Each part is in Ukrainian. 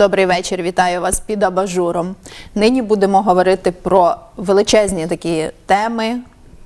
Добрий вечір, вітаю вас під абажуром. Нині будемо говорити про величезні такі теми,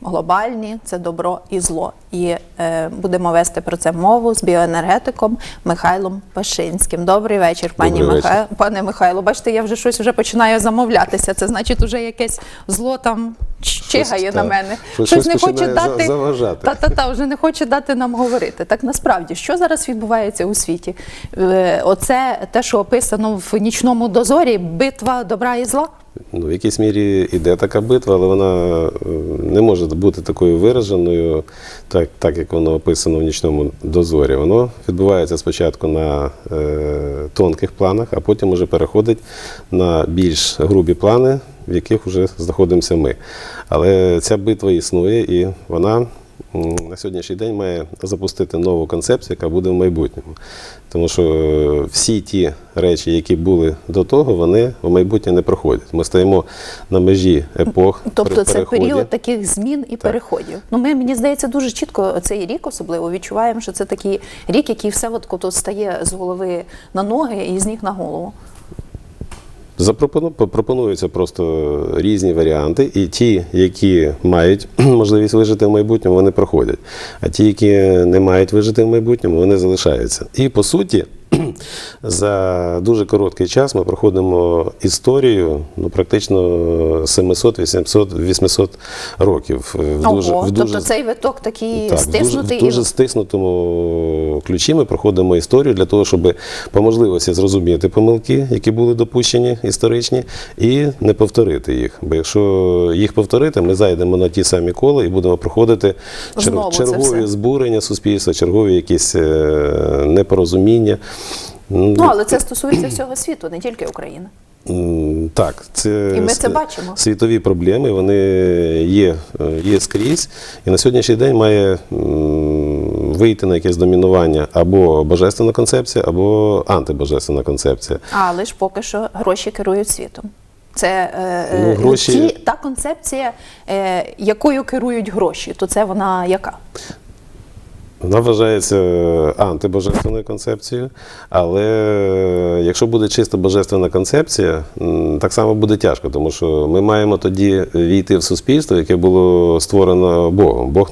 глобальні це добро і зло. І е, будемо вести про це мову з біоенергетиком Михайлом Пашинським. Добрий вечір, пані Добрий вечір. Михайло. Пане Михайло, бачите, я вже щось вже починаю замовлятися. Це значить, вже якесь зло там чигає на мене. Щось- щось починає за- заважати. Та та та вже не хоче дати нам говорити. Так насправді, що зараз відбувається у світі? Е, Оце те, що описано в нічному дозорі, битва добра і зла. Ну, в якійсь мірі іде така битва, але вона е, не може бути такою вираженою, так, так як воно описано в нічному дозорі. Воно відбувається спочатку на е, тонких планах, а потім вже переходить на більш грубі плани, в яких вже знаходимося ми. Але ця битва існує і вона. На сьогоднішній день має запустити нову концепцію, яка буде в майбутньому. Тому що е, всі ті речі, які були до того, вони в майбутнє не проходять. Ми стоїмо на межі епох. Тобто при це переході. період таких змін і переходів. Ну ми мені здається дуже чітко цей рік особливо відчуваємо, що це такий рік, який все от стає з голови на ноги і з ніг на голову. Пропонуються просто різні варіанти, і ті, які мають можливість вижити в майбутньому, вони проходять. А ті, які не мають вижити в майбутньому, вони залишаються. І по суті, за дуже короткий час ми проходимо історію ну, практично 700, 800, 800 років. В Ого, тобто цей виток такий так, в дуже, стиснутий. в дуже стиснутому ключі ми проходимо історію для того, щоб по можливості зрозуміти помилки, які були допущені історичні, і не повторити їх. Бо якщо їх повторити, ми зайдемо на ті самі кола і будемо проходити чер- Знову чергові збурення суспільства, чергові якісь е, непорозуміння. Ну але це стосується всього світу, не тільки України. Так, це І ми це бачимо. світові проблеми, вони є, е, є скрізь. І на сьогоднішній день має вийти на якесь домінування або божественна концепція, або антибожественна концепція. Але ж поки що гроші керують світом. Це е, Ну, е, гроші- ті, та концепція, е, якою керують гроші, то це вона яка? Вона вважається антибожественною концепцією, але якщо буде чисто божественна концепція, так само буде тяжко, тому що ми маємо тоді війти в суспільство, яке було створено Богом. Бог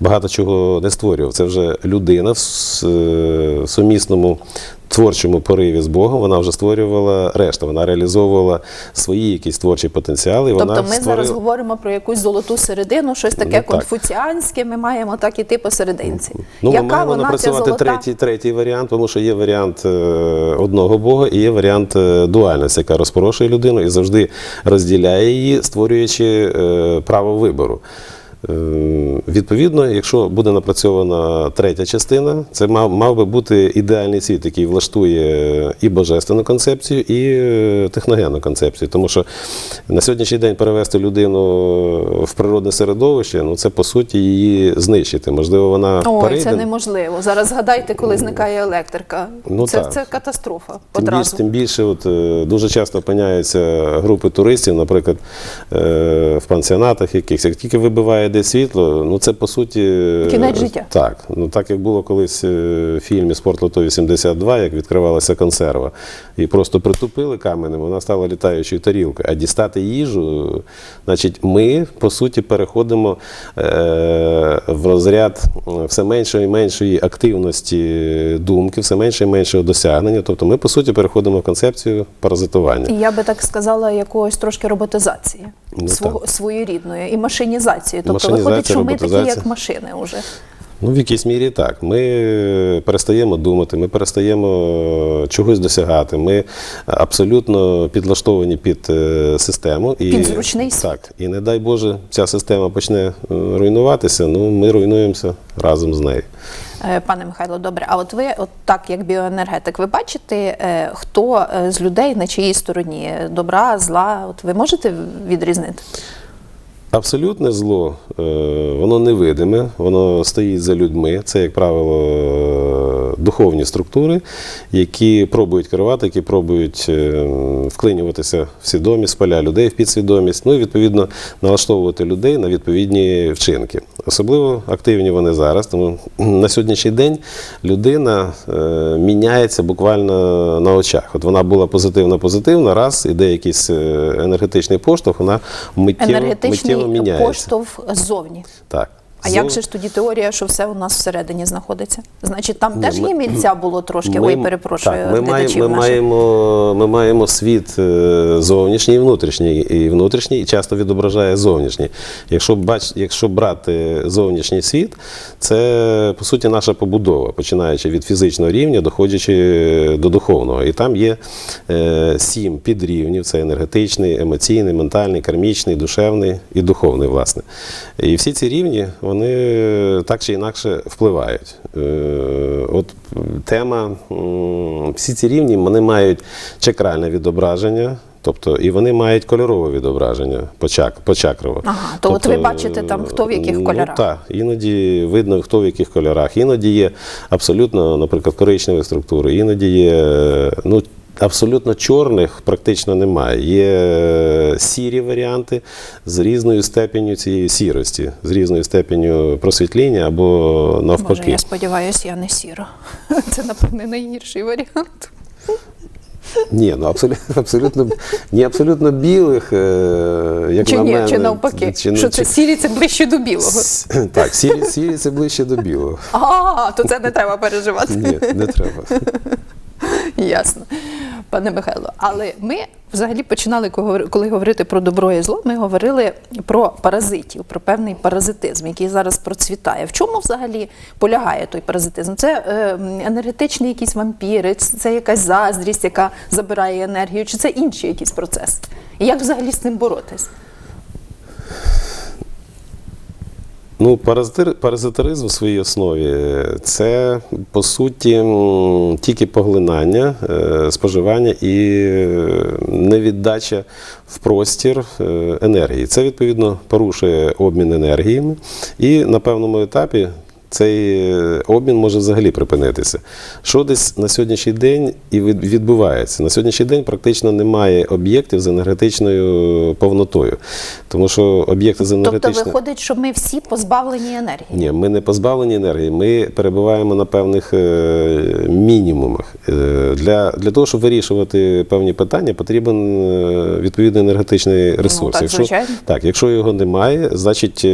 багато чого не створював. Це вже людина в е, сумісному. Творчому пориві з Богом вона вже створювала решту, вона реалізовувала свої якісь творчі потенціали. Тобто вона ми зараз говоримо про якусь золоту середину, щось таке Ну, так. конфуціанське. Ми маємо так іти посерединці. Ну, ми маємо напрацювати золота? третій, третій варіант, тому що є варіант е, одного Бога і є варіант е, дуальності, яка розпорошує людину і завжди розділяє її, створюючи е, право вибору. Е, Відповідно, якщо буде напрацьована третя частина, це мав, мав би бути ідеальний світ, який влаштує і божественну концепцію, і е, техногенну концепцію. Тому що на сьогоднішній день перевести людину в природне середовище, ну це по суті її знищити. Можливо, вона Ой, перейде. це неможливо. Зараз згадайте, коли зникає електрика. Ну, це, так. це катастрофа. Тим більше, тим більше, от, е, дуже часто опиняються групи туристів, наприклад, в пансіонатах якихось. Як тільки вибиває десь світло, ну це по суті. е, Кінець життя. Так. Ну так як було колись е, в фільмі Спорт Лото 82, як відкривалася консерва, і просто притупили каменем, вона стала літаючою тарілкою. А дістати їжу, значить, ми по суті переходимо е, в розряд все меншої і меншої активності думки, все менше і меншого досягнення. Тобто ми, по суті, переходимо в концепцію паразитування. І я би так сказала, якоїсь трошки роботизації Ну, свого, своєрідної і машинізації. Тобто Машинізація, виходить, що ми такі, як машини вже. Ну, в якійсь мірі так. Ми перестаємо думати, ми перестаємо чогось досягати. Ми абсолютно підлаштовані під е, систему. І, Під зручний світ. Так. І не дай Боже, ця система почне е, руйнуватися, ну ми руйнуємося разом з нею. Е, Пане Михайло, добре. А от ви, от так як біоенергетик, ви бачите, е, хто е, з людей на чиїй стороні добра, зла? От ви можете відрізнити? Абсолютне зло, е, воно невидиме, воно стоїть за людьми. Це, як правило, духовні структури, які пробують керувати, які пробують е, вклинюватися в свідомість, поля людей в підсвідомість, ну і відповідно налаштовувати людей на відповідні вчинки. Особливо активні вони зараз, тому на сьогоднішній день людина е, міняється буквально на очах. От вона була позитивна, позитивна, раз іде якийсь е, енергетичний поштовх, вона миттєво, Енергетичний миттєво міняється. поштовх ззовні. Так. А як же ж тоді теорія, що все у нас всередині знаходиться? Значить, там теж ми- є мільця було трошки. Ми- Ой, перепрошую, так, ми, глядачів ми, наших. маємо, ми маємо світ е, зовнішній і внутрішній, і внутрішній і часто відображає зовнішній. Якщо, бач, якщо брати зовнішній світ, це по суті наша побудова, починаючи від фізичного рівня, доходячи до духовного. І там є е, сім підрівнів: це енергетичний, емоційний, ментальний, кармічний, душевний і духовний, власне. І всі ці рівні вони так чи інакше впливають. Е, От тема, всі ці рівні вони мають чакральне відображення. Тобто і вони мають кольорове відображення почак, почакрово. Ага, то от ви бачите там, хто в яких ну, кольорах. Так, іноді видно, хто в яких кольорах. Іноді є абсолютно, наприклад, коричневі структури, іноді є ну, абсолютно чорних практично немає. Є е, сірі варіанти з різною степеню цієї сірості, з різною степеню просвітління або навпаки. Боже, я сподіваюся, я не сіра. Це, напевне, найгірший варіант. Ні, ну абсолютно, абсолютно, ні, абсолютно білих, е, як Чи на ні, мене. чи навпаки, чи не- що це сірі, це ближче до білого. С- Так, сірі, сірі це ближче до білого. А, то це не треба переживати. Ні, не треба. Ясно, пане Михайло. Але ми взагалі починали, коли- говорити про добро і зло, ми говорили про паразитів, про певний паразитизм, який зараз процвітає. В чому взагалі полягає той паразитизм? Це е, енергетичний якийсь вампір, чи це якась заздрість, яка забирає енергію, чи це інший якийсь процес? І як взагалі з цим боротись? Ну, паразитаризм в своїй основі це по суті тільки поглинання, е, споживання і е, невіддача в простір е, енергії. Це відповідно порушує обмін енергіями, і на певному етапі цей е, обмін може взагалі припинитися. Що десь на сьогоднішній день і відбувається? На сьогоднішній день практично немає об'єктів з енергетичною повнотою, тому що об'єкти з Тобто виходить, що ми всі позбавлені енергії. Ні, ми не позбавлені енергії, ми перебуваємо на певних е, мінімумах. Е, для, для того, щоб вирішувати певні питання, потрібен відповідний енергетичний ресурс. Ну, так, якщо, звичайно. так, якщо його немає, значить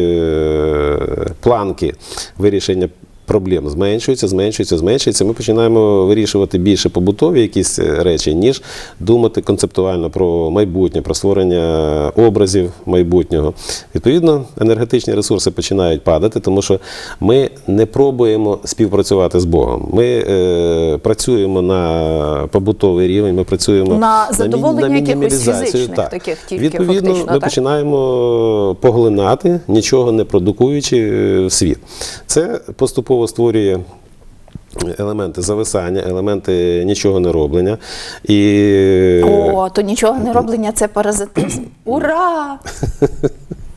планки вирішення. рішення Проблем зменшуються, зменшуються, зменшуються. Ми починаємо вирішувати більше побутові якісь е, речі, ніж думати концептуально про майбутнє, про створення образів майбутнього. Відповідно, енергетичні ресурси починають падати, тому що ми не пробуємо співпрацювати з Богом. Ми е, працюємо на побутовий рівень, ми працюємо На задоволення якихось фізичних Так. таких тільки Відповідно, фактично, ми так? починаємо поглинати, нічого не продукуючи е, світ. Це поступово створює. Елементи зависання, елементи нічого не роблення. І О, то нічого не роблення це паразитизм. Ура!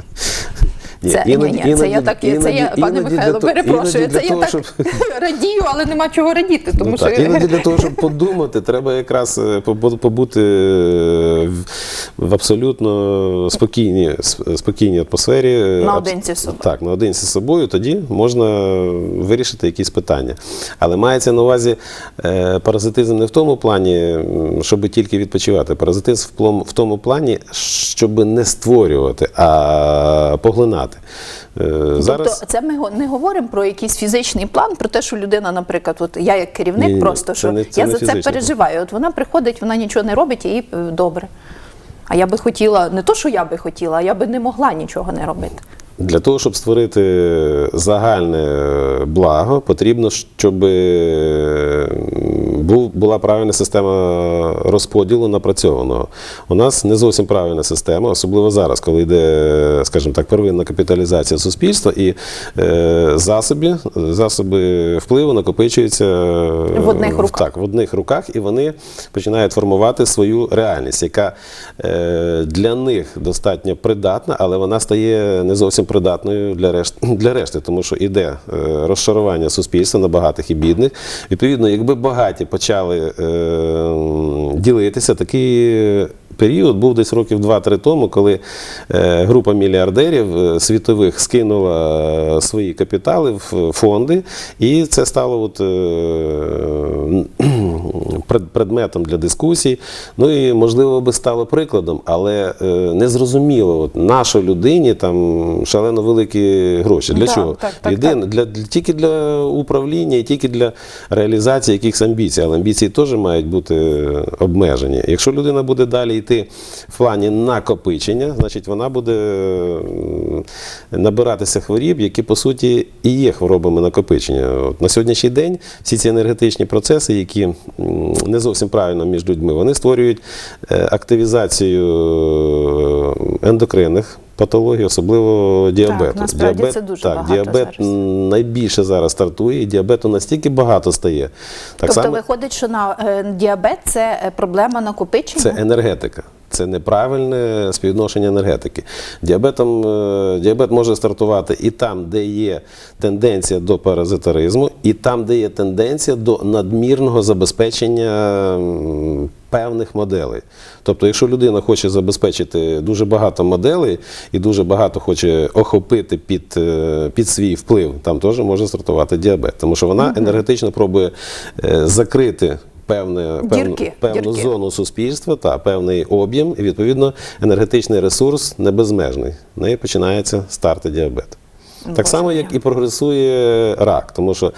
Ні, Це, іноді- ні, ні, це я іноді- так, це я, пане іноді Михайло, для перепрошую, іноді це я того, так щоб- радію, але нема чого радіти, тому Ну, що так, іноді для того, щоб подумати, треба якраз е, побути е, в- абсолютно спокійній, спокійній атмосфері. е, Наодинці з собою. Так, наодинці з собою, тоді можна вирішити якісь питання. Але мається на увазі е, паразитизм не в тому плані, щоб тільки відпочивати. Паразитизм в тому плані, щоб не створювати, а поглинати. Е, Зараз... Тобто це ми не говоримо про якийсь фізичний план, про те, що людина, наприклад, от я як керівник, Ні-ні-ні, просто це що не- це я за це переживаю. От вона приходить, вона нічого не робить, і їй е, добре. А я би хотіла, не то, що я би хотіла, а я би не могла нічого не робити. Для того, щоб створити загальне благо, потрібно, щоб е, була правильна система розподілу напрацьованого. У нас не зовсім правильна система, особливо зараз, коли йде, скажімо так, первинна капіталізація суспільства і е, засоби, засоби впливу накопичуються е, В одних руках. Так, в одних руках, і вони починають формувати свою реальність, яка е, для них достатньо придатна, але вона стає не зовсім придатною для решти, для решти тому що іде е, розшарування суспільства на багатих і бідних. Відповідно, якби багаті почали е, ділитися, такий період був десь років 2-3 тому, коли е, група мільярдерів світових скинула свої капітали в фонди, і це стало от, предметом для дискусій. Ну і можливо би стало прикладом, але е, незрозуміло, от нашій людині там шалено великі гроші. Для Да, чого? так, так, Єдине, так. Для, для, тільки для управління і тільки для реалізації якихось амбіцій. Але амбіції теж мають бути обмежені. Якщо людина буде далі йти в плані накопичення, значить вона буде набиратися хворіб, які по суті і є хворобами накопичення. От на сьогоднішній день всі ці енергетичні процеси, які не зовсім правильно між людьми, вони створюють е, активізацію е, ендокринних. Патологій, особливо діабету. насправді це дуже так, багато діабет зараз. найбільше зараз стартує, і діабету настільки багато стає. Так тобто само виходить, що на е, діабет це проблема накопичення. це енергетика. Це неправильне співвідношення енергетики. Діабетом, е, діабет може стартувати і там, де є тенденція до паразитаризму, і там, де є тенденція до надмірного забезпечення певних моделей. Тобто, якщо людина хоче забезпечити дуже багато моделей і дуже багато хоче охопити під, е, під свій вплив, там теж може стартувати діабет, тому що вона енергетично пробує е, закрити. Певне, певну, Дірки, певну дірки. зону суспільства та певний об'єм, і відповідно енергетичний ресурс не безмежний. В неї починається старти діабету. Так само, як і прогресує рак, тому що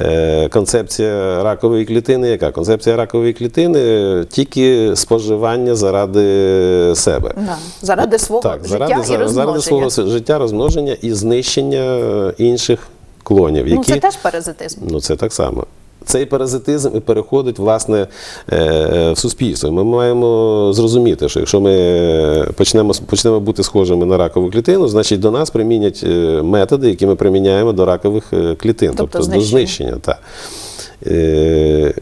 е, концепція ракової клітини, яка концепція ракової клітини тільки споживання заради себе. Да. Заради свого Так, життя заради, і розмноження. заради свого життя, розмноження і знищення е, інших клонів, які Ну, це теж паразитизм. Ну, це так само. Цей паразитизм і переходить власне е, в суспільство. Ми маємо зрозуміти, що якщо ми почнемо, почнемо бути схожими на ракову клітину, значить до нас примінять е, методи, які ми приміняємо до ракових е, клітин, Тобто тобто, до знищення. знищення. Так.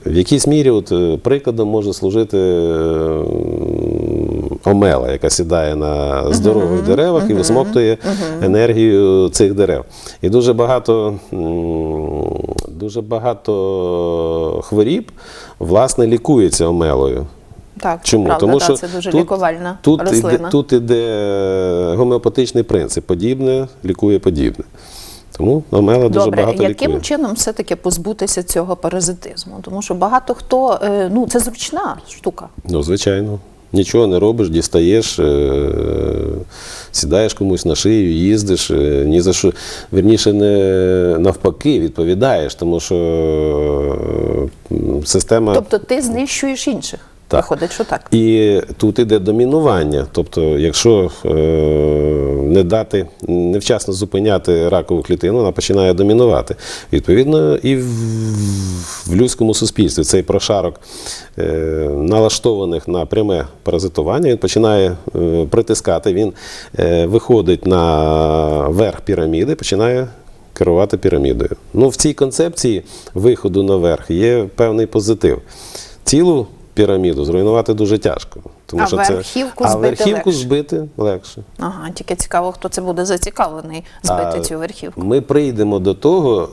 В якійсь мірі от, прикладом може служити омела, яка сідає на здорових деревах і висмоктує енергію цих дерев. І дуже багато, дуже багато хворіб власне лікується омелою. Так, Чому? правда, Тому да, що це дуже тут, лікувальна тут рослина. Іде, тут іде гомеопатичний принцип. Подібне лікує подібне. Тому омела дуже Добре, багато яким лікує. чином все-таки позбутися цього паразитизму? Тому що багато хто, е, ну це зручна штука. Ну, звичайно. Нічого не робиш, дістаєш, е, сідаєш комусь на шию, їздиш, е, ні за що. Верніше, не навпаки, відповідаєш, тому що е, система. Тобто ти знищуєш інших. Так. Виходить, що так. І тут іде домінування. Тобто, якщо е, не дати, невчасно зупиняти ракову клітину, вона починає домінувати. Відповідно, і в, в людському суспільстві цей прошарок е, налаштованих на пряме паразитування, він починає е, притискати, він е, виходить на верх піраміди, починає керувати пірамідою. Ну, в цій концепції виходу наверх є певний позитив. Цілу піраміду зруйнувати дуже тяжко. Тому А що верхівку це, а збити верхівку легше. збити легше. Ага, тільки цікаво, хто це буде зацікавлений збити А, цю верхівку. Ми прийдемо до того,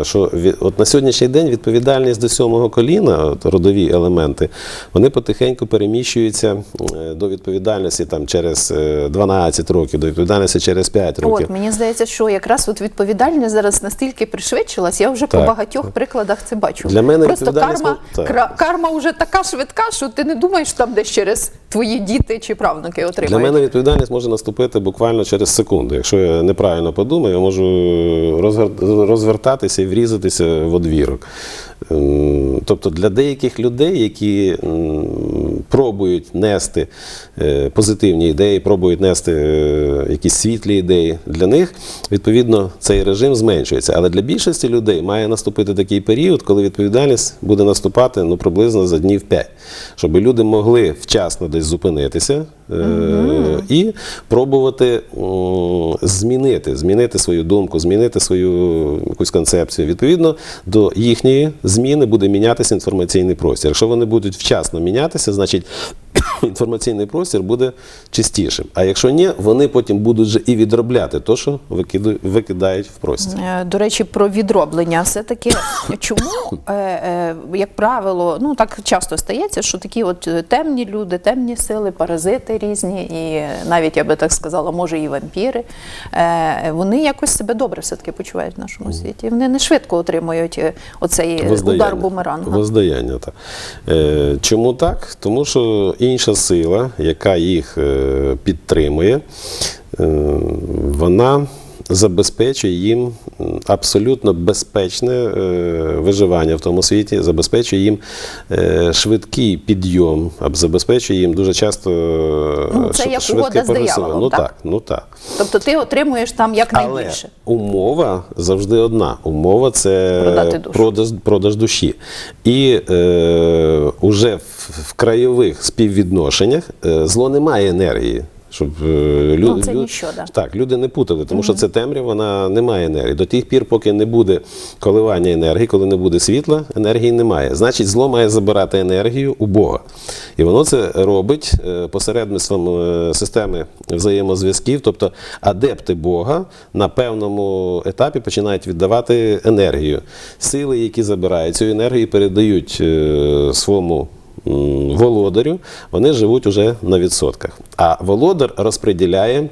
е, що від- от на сьогоднішній день відповідальність до сьомого коліна, от родові елементи, вони потихеньку переміщуються е, до відповідальності там, через е, 12 років, до відповідальності через 5 років. От мені здається, що якраз от відповідальність зараз настільки пришвидшилась, я вже по багатьох прикладах це бачу. Для мене Просто карма, так. карма вже така швидка, що ти не думаєш там десь через твої діти чи правнуки отримають. Для мене відповідальність може наступити буквально через секунду. Якщо я неправильно подумаю, я можу розвертатися і врізатися в одвірок. Ем, Тобто для деяких людей, які пробують нести е, позитивні ідеї, пробують нести е, якісь світлі ідеї. Для них відповідно цей режим зменшується. Але для більшості людей має наступити такий період, коли відповідальність буде наступати ну приблизно за днів 5, щоб люди могли вчасно десь зупинитися е, і пробувати змінити, змінити свою думку, змінити свою якусь концепцію. Відповідно до їхньої зміни буде мінятися інформаційний простір. Якщо вони будуть вчасно мінятися, значить інформаційний простір буде чистішим. А якщо ні, вони потім будуть же і відробляти те, що викидають в простір. Е, До речі, про відроблення. Все-таки чому, е, е, як правило, ну так часто стається, що такі от темні люди, темні сили, паразити різні, і навіть я би так сказала, може і вампіри, вони якось себе добре все-таки почувають в нашому світі. Вони не швидко отримують оцей удар бумеранга. Воздаяння, так. Чому так? Тому що інша сила, яка їх е, підтримує, е, вона забезпечує їм абсолютно безпечне е, виживання в тому світі, забезпечує їм е, швидкий підйом, забезпечує їм дуже часто е, Ну, це як швидке угода з прогресування. Ну так? так, ну так. Тобто ти отримуєш там Але якнайбільше. умова завжди одна. Умова це Продати душу. продаж, продаж душі. І е, уже в, в краєвих співвідношеннях е, зло не має енергії. Щоб е, лю- Ну, це лю- ніщо, да. так, люди не путали, тому що це темрява, вона не має енергії. До тих пір, поки не буде коливання енергії, коли не буде світла, енергії немає. Значить, зло має забирати енергію у Бога. І воно це робить е, посередництвом е, системи взаємозв'язків, тобто адепти Бога на певному етапі починають віддавати енергію. Сили, які забирають цю енергію, передають своєму володарю, вони живуть уже на відсотках. А володар розподіляє.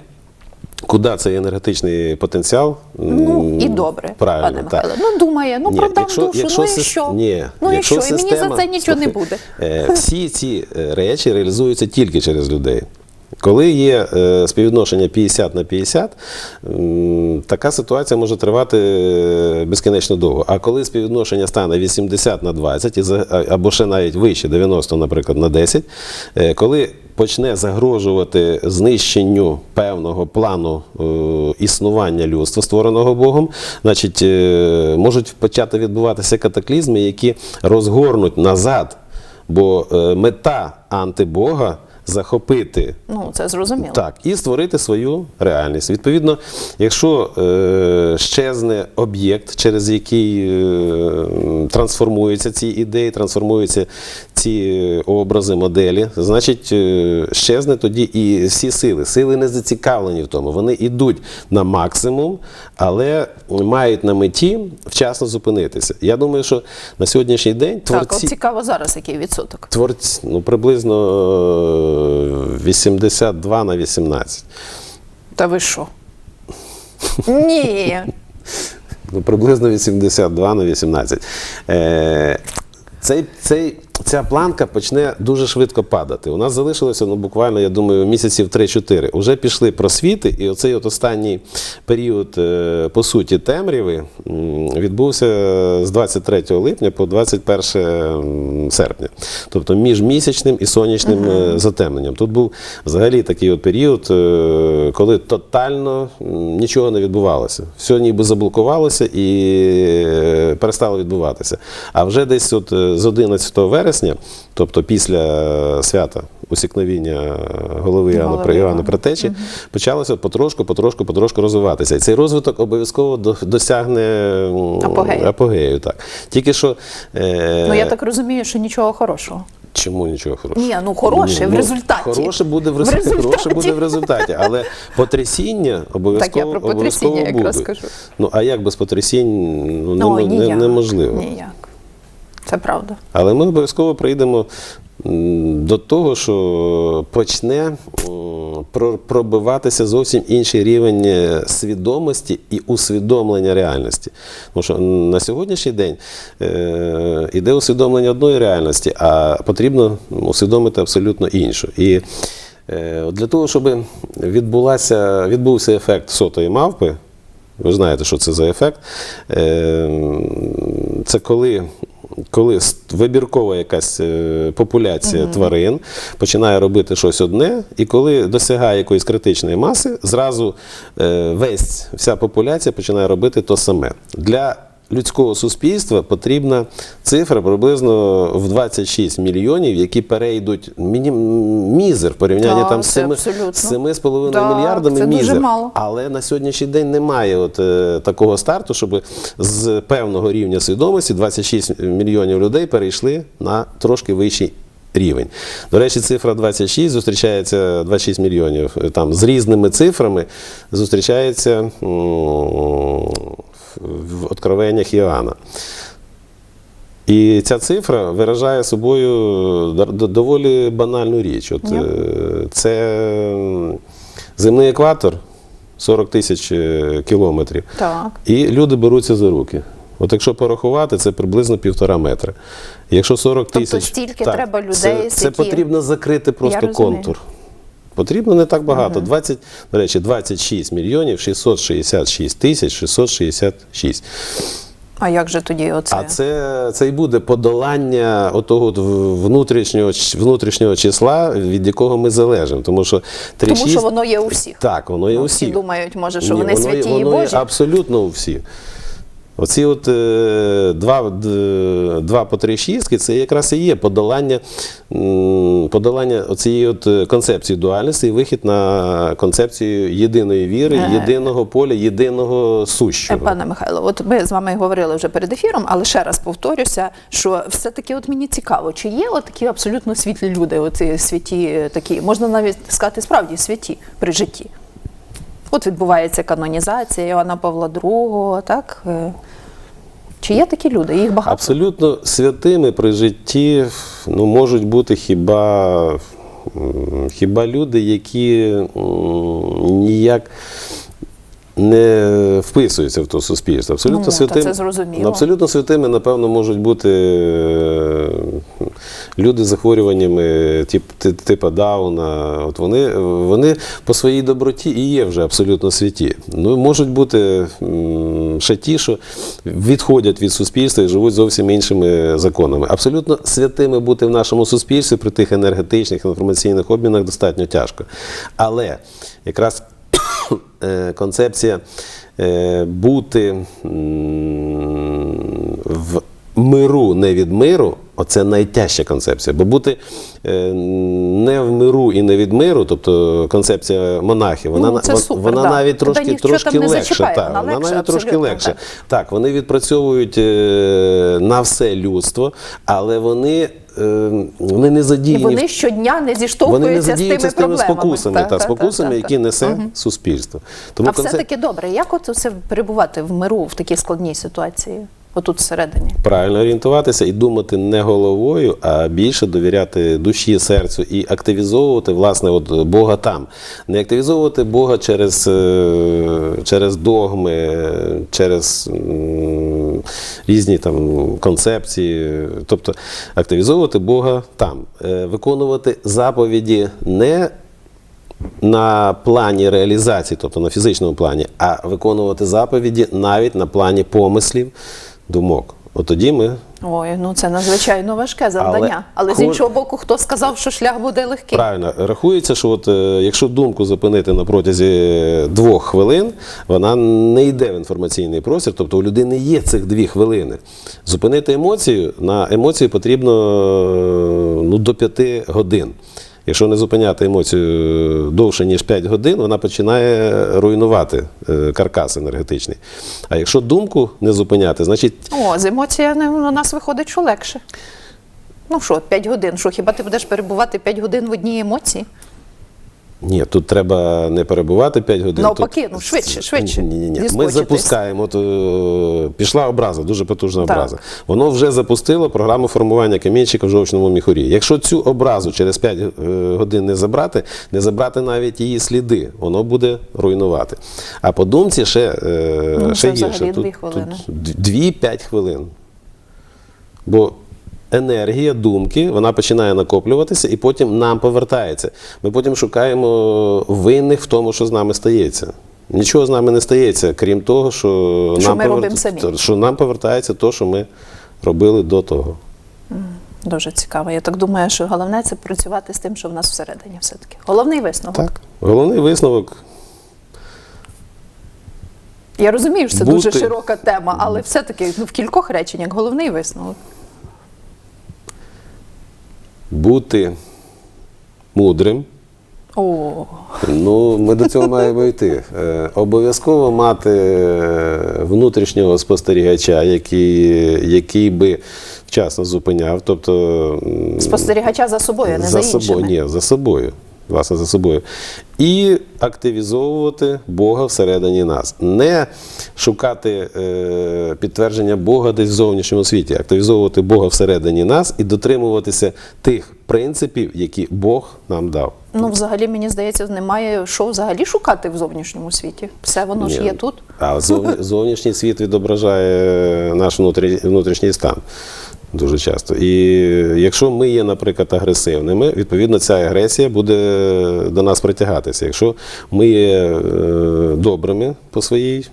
Куди цей енергетичний потенціал? Ну і добре, правильно, пане так. Ну думає, ну Ні, продам якщо- душу, якщо ну і що? Ні, ну і що, система, І мені за це нічого не буде. е, Всі ці е, речі реалізуються тільки через людей. Коли є е, співвідношення 50 на 50, така ситуація може тривати е, безкінечно довго. А коли співвідношення стане 80 на 20, і за- або ще навіть вище 90, наприклад, на 10, е, коли почне загрожувати знищенню певного плану існування людства, створеного Богом, значить, можуть почати відбуватися катаклізми, які розгорнуть назад. Бо мета антибога захопити Ну це зрозуміло. так, і створити свою реальність. Відповідно, якщо е, щезне об'єкт, через який е, трансформуються ці ідеї, трансформуються ці е, образи, моделі, значить, е, щезне тоді і всі сили. Сили не зацікавлені в тому. Вони йдуть на максимум, але мають на меті вчасно зупинитися. Я думаю, що на сьогоднішній день Так, творці. от цікаво зараз, який відсоток. Творці, ну, приблизно 82 на 18. Та ви що? Ні. Ну, приблизно 82 на 18. Е, цей, цей, ця планка почне дуже швидко падати. У нас залишилося ну, буквально, я думаю, місяців 3-4. Уже пішли просвіти, і оцей от останній період, е, по суті, темряви відбувся з 23 липня по 21 серпня. Тобто між місячним і сонячним е, затемненням. Тут був взагалі такий от період, е, коли тотально нічого не відбувалося. Все ніби заблокувалося і перестало відбуватися. А вже десь от з 11 вересня, тобто після свята усікновіння голови Іоанна, Голови Іоанна Івана. Почалося потрошку, потрошку, потрошку розвиватися. І цей розвиток обов'язково досягне Апогею. апогею. Так. Тільки що. Е, Ну я так розумію, що нічого хорошого. Чому нічого хорошого? Ні, ну, хороше в результаті. Хороше буде в, В результаті. Хороше буде в результаті. Але потрясіння обов'язково, Так, я про потрясіння якраз кажу. Ну а як без потрясінь ну, Ну, не- ніяк. неможливо. Ніяк. Це правда. Але ми обов'язково прийдемо до того, що почне пробиватися зовсім інший рівень е, свідомості і усвідомлення реальності. Тому що на сьогоднішній день е, іде усвідомлення одної реальності, а потрібно усвідомити абсолютно іншу. І е, для того, щоб відбулася, відбувся ефект сотої мавпи, ви знаєте, що це за ефект. Це коли коли вибіркова якась популяція популяція тварин починає робити щось одне, і коли досягає якоїсь критичної маси, зразу е, весь вся популяція починає робити то саме. Для людського суспільства потрібна цифра приблизно в 26 мільйонів, які перейдуть міні... мізер в порівнянні Так, там з це 7, з 7,5 Так, мільярдами це дуже мізер. мало. Але на сьогоднішній день немає от, е, такого старту, щоб з певного рівня свідомості 26 мільйонів людей перейшли на трошки вищий рівень. До речі, цифра 26 зустрічається 26 мільйонів е, там з різними цифрами зустрічається м, в откровеннях Іоанна. І ця цифра виражає собою д- доволі банальну річ. От, е, це земний екватор 40 тисяч е, кілометрів. Так. І люди беруться за руки. От якщо порахувати, це приблизно півтора метра. Якщо 40 Тобто тисяч. стільки треба людей, це, з це потрібно закрити просто контур. Потрібно не так багато. 20, до речі, 26 мільйонів 666 тисяч 666. А як же тоді оце? А це, це і буде подолання отого внутрішнього, внутрішнього числа, від якого ми залежимо. Тому що 3, Тому що воно є у всіх. Так, воно є у Всі думають, може, що Ні, вони воно є- святі і воно є Божі. абсолютно у всіх. Оці от е, два, два по три шістки це якраз і є подолання, подолання оцієї от е, концепції дуальності і вихід на концепцію єдиної віри, Е. єдиного поля, єдиного сущого. Пане Михайло, от ми з вами говорили вже перед ефіром, але ще раз повторюся, що все-таки от мені цікаво, чи є от такі абсолютно світлі люди, оці святі такі, можна навіть сказати, справді святі при житті. От відбувається канонізація Іоанна Павла II, так? Е, Чи є такі люди? Їх багато. Абсолютно святими при житті ну, можуть бути хіба, хіба люди, які ніяк не вписуються в то суспільство. Абсолютно Ну, та святими, це зрозуміло. абсолютно святими, напевно, можуть бути е, люди з захворюваннями тип, ти- типа Дауна. От вони, вони по своїй доброті і є вже абсолютно святі. Ну, можуть бути ще ті, що відходять від суспільства і живуть зовсім іншими законами. Абсолютно святими бути в нашому суспільстві при тих енергетичних інформаційних обмінах достатньо тяжко. Але якраз концепція е, бути в миру не від миру. Оце найтяжча концепція. Бо бути е, не в миру і не від миру, тобто концепція монахів, вона, Ну, супер, вона да. навіть трошки, ніщо трошки не легше. зачіпає, так, вона легше, навіть трошки легше. так. Так, вони відпрацьовують е, на все людство, але вони, е, вони не задіяні вони щодня не зіштовхуються з тими з тими спокусами, та, так, спокусами, так, які так. несе суспільство. Тому А концеп- все-таки добре, як от це перебувати в миру в такій складній ситуації? Отут всередині. правильно орієнтуватися і думати не головою, а більше довіряти душі, серцю і активізовувати власне от Бога там. Не активізовувати Бога через, е, через догми, через різні там концепції. Тобто активізовувати Бога там, Е, виконувати заповіді не на плані реалізації, тобто на фізичному плані, а виконувати заповіді навіть на плані помислів, думок. От тоді ми Ой, ну це надзвичайно важке завдання. Але, з кож- іншого боку, хто сказав, що шлях буде легкий? правильно рахується, що от, е, якщо думку зупинити на протязі двох хвилин, вона не йде в інформаційний простір, тобто у людини є цих дві хвилини. Зупинити емоцію на емоцію потрібно е, ну, до п'яти годин. Якщо не зупиняти емоцію довше, ніж 5 годин, вона починає руйнувати е, каркас енергетичний. А якщо думку не зупиняти, значить О, з емоціями у нас виходить, що легше. Ну що, 5 годин. Що, хіба ти будеш перебувати 5 годин в одній емоції? Ні, тут треба не перебувати 5 годин. Навпаки, тут... ну, швидше, швидше Ні, ні, ні. Ми запускаємо, от, е, пішла образа, дуже потужна Так. образа. Воно вже запустило програму формування камінчика в жовчному міхурі. Якщо цю образу через 5 е, годин не забрати, не забрати навіть її сліди, воно буде руйнувати. А по думці ще, е, Ну, ще гірше. Тут, тут 2-5 хвилин. Бо енергія думки вона починає накоплюватися і потім нам повертається. Ми потім шукаємо винних в тому, що з нами стається. Нічого з нами не стається, крім того, що, Що нам, ми робимо самі. що нам повертається те, що ми робили до того. Дуже цікаво. Я так думаю, що головне це працювати з тим, що в нас всередині все-таки. Головний висновок. Так. Головний висновок Я розумію, що це Бути- дуже широка тема, але все-таки ну, в кількох реченнях головний висновок. Бути мудрим. О, Ну, ми до цього маємо йти. Е, обов'язково мати е, внутрішнього спостерігача, який, який би вчасно зупиняв. Тобто, спостерігача за собою, не за, за собою. Ні, за собою. Власне, за собою. І активізовувати Бога всередині нас. Не шукати е, підтвердження Бога десь в зовнішньому світі, активізовувати Бога всередині нас і дотримуватися тих принципів, які Бог нам дав. Ну, взагалі, мені здається, немає що взагалі шукати в зовнішньому світі. Все воно ж є тут. А зовні, зовнішній світ відображає наш внутрі, внутрішній стан дуже часто. І якщо ми є, наприклад, агресивними, відповідно, ця агресія буде до нас притягатися. Якщо ми є е, добрими по своїй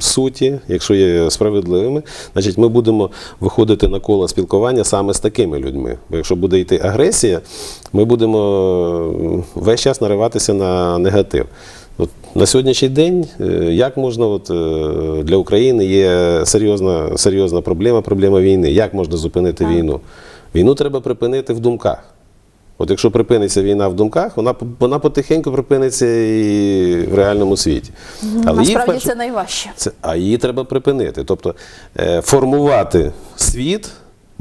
суті, якщо є справедливими, значить ми будемо виходити на коло спілкування саме з такими людьми. Бо якщо буде йти агресія, ми будемо е, весь час нариватися на негатив. От на сьогоднішній день, е, як можна, от, е, для України є серйозна, серйозна проблема, проблема війни. Як можна зупинити війну? Війну треба припинити в думках. От якщо припиниться війна в думках, вона, вона потихеньку припиниться і в реальному світі. її Насправді вперше- це найважче. це, а її треба припинити. Тобто е, формувати світ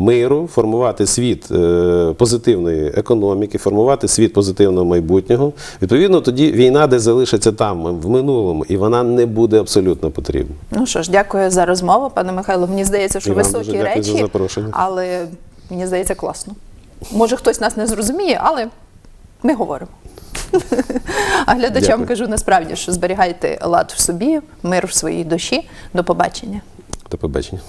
миру, формувати світ е, позитивної економіки, формувати світ позитивного майбутнього. Відповідно, тоді війна десь залишиться там, в минулому, і вона не буде абсолютно потрібна. Ну що ж, дякую за розмову, пане Михайло. Мені здається, що І вам високі дуже речі, за запрошення. але мені здається, класно. Може, хтось нас не зрозуміє, але ми говоримо. А глядачам Дякую. кажу насправді, що зберігайте лад в собі, мир в своїй душі. До побачення. До побачення.